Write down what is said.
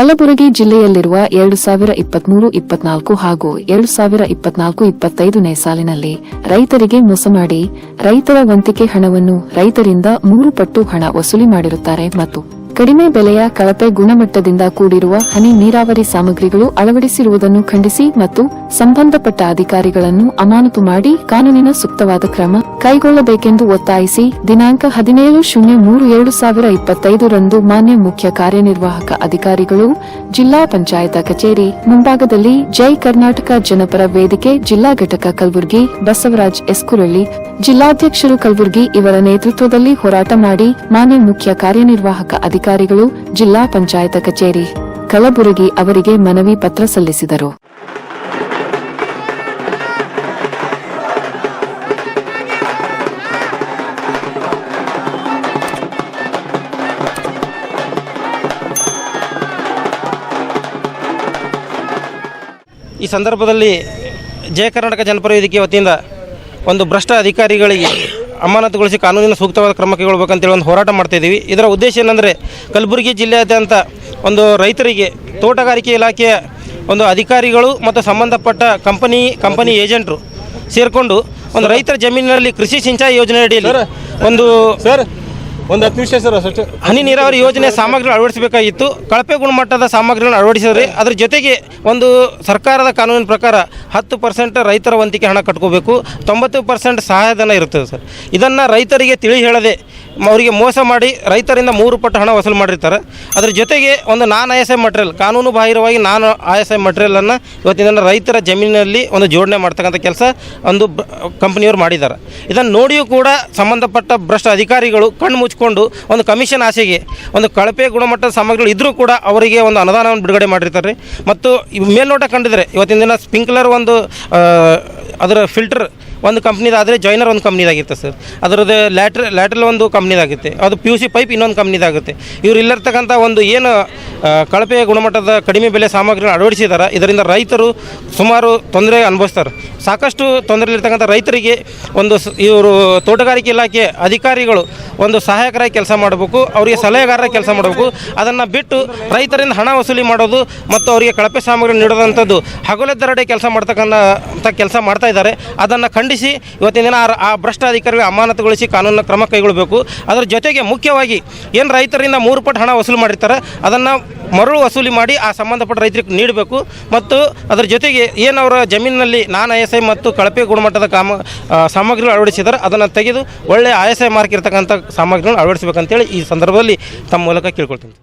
ಕಲಬುರಗಿ ಜಿಲ್ಲೆಯಲ್ಲಿರುವ ಎರಡು ಸಾವಿರ ಇಪ್ಪತ್ಮೂರು, ಇಪ್ಪತ್ನಾಲ್ಕು ಹಾಗೂ ಎರಡು ಸಾವಿರ ಇಪ್ಪತ್ನಾಲ್ಕು, ಇಪ್ಪತ್ತೈದನೇ ಸಾಲಿನಲ್ಲಿ ರೈತರಿಗೆ ಮೋಸ ಮಾಡಿ ರೈತರ ವಂತಿಕೆ ಹಣವನ್ನು ರೈತರಿಂದ ಮೂರು ಪಟ್ಟು ಹಣ ವಸೂಲಿ ಮಾಡಿರುತ್ತಾರೆ ಮತ್ತು ಕಡಿಮೆ ಬೆಲೆಯ ಕಳಪೆ ಗುಣಮಟ್ಟದಿಂದ ಕೂಡಿರುವ ಹನಿ ನೀರಾವರಿ ಸಾಮಗ್ರಿಗಳು ಅಳವಡಿಸಿರುವುದನ್ನು ಖಂಡಿಸಿ ಮತ್ತು ಸಂಬಂಧಪಟ್ಟ ಅಧಿಕಾರಿಗಳನ್ನು ಅಮಾನತು ಮಾಡಿ ಕಾನೂನಿನ ಸೂಕ್ತವಾದ ಕ್ರಮ ಕೈಗೊಳ್ಳಬೇಕೆಂದು ಒತ್ತಾಯಿಸಿ ದಿನಾಂಕ ಹದಿನೇಳು ಶೂನ್ಯ ಮೂರು ಎರಡು ಸಾವಿರ ಇಪ್ಪತ್ತೈದರಂದು ಮಾನ್ಯ ಮುಖ್ಯ ಕಾರ್ಯನಿರ್ವಾಹಕ ಅಧಿಕಾರಿಗಳು ಜಿಲ್ಲಾ ಪಂಚಾಯತ ಕಚೇರಿ ಮುಂಭಾಗದಲ್ಲಿ ಜೈ ಕರ್ನಾಟಕ ಜನಪರ ವೇದಿಕೆ ಜಿಲ್ಲಾ ಘಟಕ ಕಲಬುರಗಿ ಬಸವರಾಜ್ ಎಸ್ಕುರಳ್ಳಿ ಜಿಲ್ಲಾಧ್ಯಕ್ಷರು ಕಲಬುರಗಿ ಇವರ ನೇತೃತ್ವದಲ್ಲಿ ಹೋರಾಟ ಮಾಡಿ ಮಾನ್ಯ ಮುಖ್ಯ ಕಾರ್ಯನಿರ್ವಾಹಕ ಅಧಿಕಾರಿಗಳು ಜಿಲ್ಲಾ ಪಂಚಾಯತ ಕಚೇರಿ ಕಲಬುರಗಿ ಅವರಿಗೆ ಮನವಿ ಪತ್ರ ಸಲ್ಲಿಸಿದರು. ಈ ಸಂದರ್ಭದಲ್ಲಿ ಜಯ ಕರ್ನಾಟಕ ಜನಪರ ವೇದಿಕೆ ವತಿಯಿಂದ ಒಂದು ಭ್ರಷ್ಟ ಅಧಿಕಾರಿಗಳಿಗೆ ಅಮಾನತುಗೊಳಿಸಿ ಕಾನೂನಿನ ಸೂಕ್ತವಾದ ಕ್ರಮ ಕೈಗೊಳ್ಬೇಕಂತೇಳಿ ಒಂದು ಹೋರಾಟ ಮಾಡ್ತಾ ಇದ್ದೀವಿ. ಇದರ ಉದ್ದೇಶ ಏನಂದರೆ ಕಲಬುರಗಿ ಜಿಲ್ಲೆಯಾದ್ಯಂತ ಒಂದು ರೈತರಿಗೆ ತೋಟಗಾರಿಕೆ ಇಲಾಖೆಯ ಒಂದು ಅಧಿಕಾರಿಗಳು ಮತ್ತು ಸಂಬಂಧಪಟ್ಟ ಕಂಪನಿ ಕಂಪನಿ ಏಜೆಂಟರು ಸೇರಿಕೊಂಡು ಒಂದು ರೈತರ ಜಮೀನಿನಲ್ಲಿ ಕೃಷಿ ಸಿಂಚಾಯಿ ಯೋಜನೆ ಅಡಿಯಲ್ಲಿ ಒಂದು ಸರ್ ಒಂದು ಹತ್ತು ನಿಮಿಷ ಸರ್ ಅಷ್ಟು. ಹನಿ ನೀರಾವರಿ ಯೋಜನೆ ಸಾಮಗ್ರಿ ಅಳವಡಿಸಬೇಕಾಗಿತ್ತು. ಕಳಪೆ ಗುಣಮಟ್ಟದ ಸಾಮಗ್ರಿಗಳನ್ನು ಅಳವಡಿಸಿದ್ರಿ ಅದ್ರ ಜೊತೆಗೆ ಒಂದು ಸರ್ಕಾರದ ಕಾನೂನಿನ ಪ್ರಕಾರ ಹತ್ತು ಪರ್ಸೆಂಟ್ ರೈತರ ವಂತಿಕೆ ಹಣ ಕಟ್ಕೋಬೇಕು. ತೊಂಬತ್ತು ಪರ್ಸೆಂಟ್ ಸಹಾಯಧನ ಇರ್ತದೆ ಸರ್. ಇದನ್ನು ರೈತರಿಗೆ ತಿಳಿ ಹೇಳದೆ ಅವರಿಗೆ ಮೋಸ ಮಾಡಿ ರೈತರಿಂದ ಮೂರು ಪಟ್ಟು ಹಣ ವಸೂಲು ಮಾಡಿರ್ತಾರೆ. ಅದ್ರ ಜೊತೆಗೆ ಒಂದು non I S I material ಕಾನೂನು ಬಾಹಿರವಾಗಿ ನಾನು ಐ ಎಸ್ ಐ ಮಟೀರಿಯಲನ್ನು ಇವತ್ತಿನ ರೈತರ ಜಮೀನಿನಲ್ಲಿ ಒಂದು ಜೋಡಣೆ ಮಾಡ್ತಕ್ಕಂಥ ಕೆಲಸ ಒಂದು ಕಂಪ್ನಿಯವರು ಮಾಡಿದ್ದಾರೆ. ಇದನ್ನು ನೋಡಿಯೂ ಕೂಡ ಸಂಬಂಧಪಟ್ಟ ಭ್ರಷ್ಟ ಅಧಿಕಾರಿಗಳು ಕಣ್ಣು ಮುಚ್ಕೊಂಡು ಒಂದು ಕಮಿಷನ್ ಆಸೆಗೆ ಒಂದು ಕಳಪೆ ಗುಣಮಟ್ಟದ ಸಾಮಗ್ರಿಗಳು ಇದ್ದರೂ ಕೂಡ ಅವರಿಗೆ ಒಂದು ಅನುದಾನವನ್ನು ಬಿಡುಗಡೆ ಮಾಡಿರ್ತಾರೆ. ಮತ್ತು ಮೇಲ್ನೋಟ ಕಂಡಿದ್ರೆ ಇವತ್ತಿನ ದಿನ ಸ್ಪಿಂಕ್ಲರ್ ಒಂದು ಅದರ ಫಿಲ್ಟರ್ ಒಂದು ಕಂಪ್ನಿದಾದರೆ ಜಾಯ್ನರ್ ಒಂದು ಕಂಪ್ನಿದಾಗಿರುತ್ತೆ ಸರ್ ಅದರದ್ದು ಲ್ಯಾಟ್ರ್ ಲ್ಯಾಟ್ರಲ್ ಒಂದು ಕಂಪ್ನಿದಾಗುತ್ತೆ. ಅದು ಪಿ ಯು ಸಿ ಪೈಪ್ ಇನ್ನೊಂದು ಕಂಪ್ನಿದಾಗುತ್ತೆ. ಇವ್ರು ಇಲ್ಲಿರ್ತಕ್ಕಂಥ ಒಂದು ಏನು ಕಳಪೆ ಗುಣಮಟ್ಟದ ಕಡಿಮೆ ಬೆಲೆ ಸಾಮಗ್ರಿಗಳನ್ನು ಅಳವಡಿಸಿದ್ದಾರೆ ಇದರಿಂದ ರೈತರು ಸುಮಾರು ತೊಂದರೆ ಅನುಭವಿಸ್ತಾರೆ. ಸಾಕಷ್ಟು ತೊಂದರೆಲಿರ್ತಕ್ಕಂಥ ರೈತರಿಗೆ ಒಂದು ಇವರು ತೋಟಗಾರಿಕೆ ಇಲಾಖೆ ಅಧಿಕಾರಿಗಳು ಒಂದು ಸಹಾಯಕರಾಗಿ ಕೆಲಸ ಮಾಡಬೇಕು, ಅವರಿಗೆ ಸಲಹೆಗಾರರ ಕೆಲಸ ಮಾಡಬೇಕು. ಅದನ್ನು ಬಿಟ್ಟು ರೈತರಿಂದ ಹಣ ವಸೂಲಿ ಮಾಡೋದು ಮತ್ತು ಅವರಿಗೆ ಕಳಪೆ ಸಾಮಗ್ರಿ ನೀಡೋದಂಥದ್ದು ಹಗಲೆದ್ದರಡೆ ಕೆಲಸ ಮಾಡ್ತಕ್ಕಂಥ, ಕೆಲಸ ಮಾಡ್ತಾ ಇದ್ದಾರೆ. ಅದನ್ನು ಖಂಡಿಸಿ ಇವತ್ತಿನ ದಿನ ಆ- ಭ್ರಷ್ಟ ಅಧಿಕಾರಿಗಳು ಅಮಾನತುಗೊಳಿಸಿ ಕಾನೂನಿನ ಕ್ರಮ ಕೈಗೊಳ್ಳಬೇಕು. ಅದರ ಜೊತೆಗೆ ಮುಖ್ಯವಾಗಿ ಏನು ರೈತರಿಂದ ಮೂರು ಪಟ್ಟು ಹಣ ವಸೂಲು ಮಾಡಿರ್ತಾರೆ, ಅದನ್ನು ಮರಳು ವಸೂಲಿ ಮಾಡಿ ಆ ಸಂಬಂಧಪಟ್ಟ ರೈತರಿಗೆ ನೀಡಬೇಕು. ಮತ್ತು ಅದರ ಜೊತೆಗೆ ಏನು ಅವರ ಜಮೀನಿನಲ್ಲಿ ನಾನ್ ಐ ಎಸ್ ಐ ಮತ್ತು ಕಳಪೆ ಗುಣಮಟ್ಟದ ಕಾಮ ಸಾಮಗ್ರಿಗಳು ಅಳವಡಿಸಿದ್ದಾರೆ, ಅದನ್ನು ತೆಗೆದು ಒಳ್ಳೆಯ ಐ ಎಸ್ ಐ ಮಾರ್ಕ್ ಇರ್ತಕ್ಕಂಥ ಸಾಮಗ್ರಿಗಳನ್ನು ಅಳವಡಿಸಬೇಕಂತೇಳಿ ಈ ಸಂದರ್ಭದಲ್ಲಿ ತಮ್ಮ ಮೂಲಕ ಕೇಳ್ಕೊಳ್ತೀನಿ.